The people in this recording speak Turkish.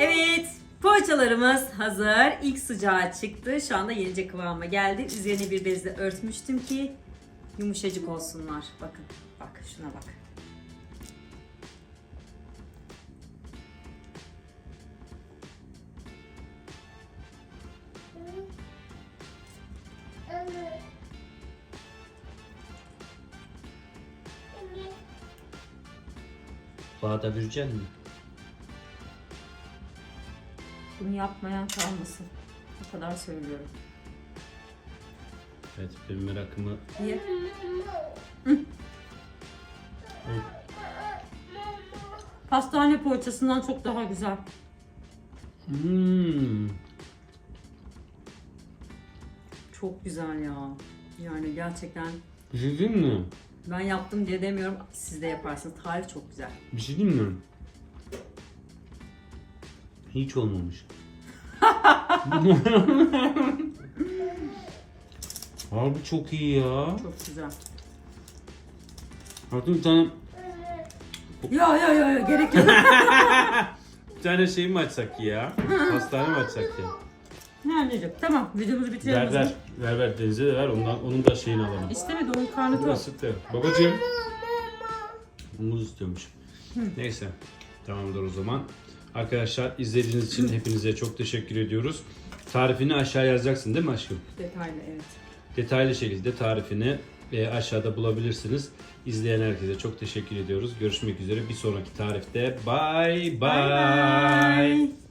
Evet, poğaçalarımız hazır. İlk sıcağı çıktı. Şu anda yenice kıvama geldi. Üzerine bir bezle örtmüştüm ki yumuşacık olsunlar. Bakın, bak şuna bak. Bağda büreceksin mi? Bunu yapmayan kalmasın. O kadar söylüyorum. Evet benim merakımı Niye? Pastane poğaçasından çok daha güzel. Hmm. Çok güzel ya. Yani gerçekten Bir şey diyeyim mi? ben yaptım diye demiyorum. Siz de yaparsınız. Tarif çok güzel. Bir şey diyeyim mi? Hiç olmamış. Abi çok iyi ya. Çok güzel. Artık bir tane, Ya ya ya, ya gerek yok. bir tane şey mi açsak ya? Hastane mi açsak ya? Ne anneciğim? Tamam videomuzu bitirelim. Ver o zaman. ver. Ver ver Deniz'e de ver. Ondan, onun da şeyini alalım. İstemedi onun karnı tok. Burası da. Babacığım. Muz istiyormuş. Neyse. Tamamdır o zaman. Arkadaşlar izlediğiniz için hepinize çok teşekkür ediyoruz. Tarifini aşağı yazacaksın değil mi aşkım? Detaylı evet. Detaylı şekilde tarifini e, aşağıda bulabilirsiniz. İzleyen herkese çok teşekkür ediyoruz. Görüşmek üzere bir sonraki tarifte. Bye bye. Bye bye.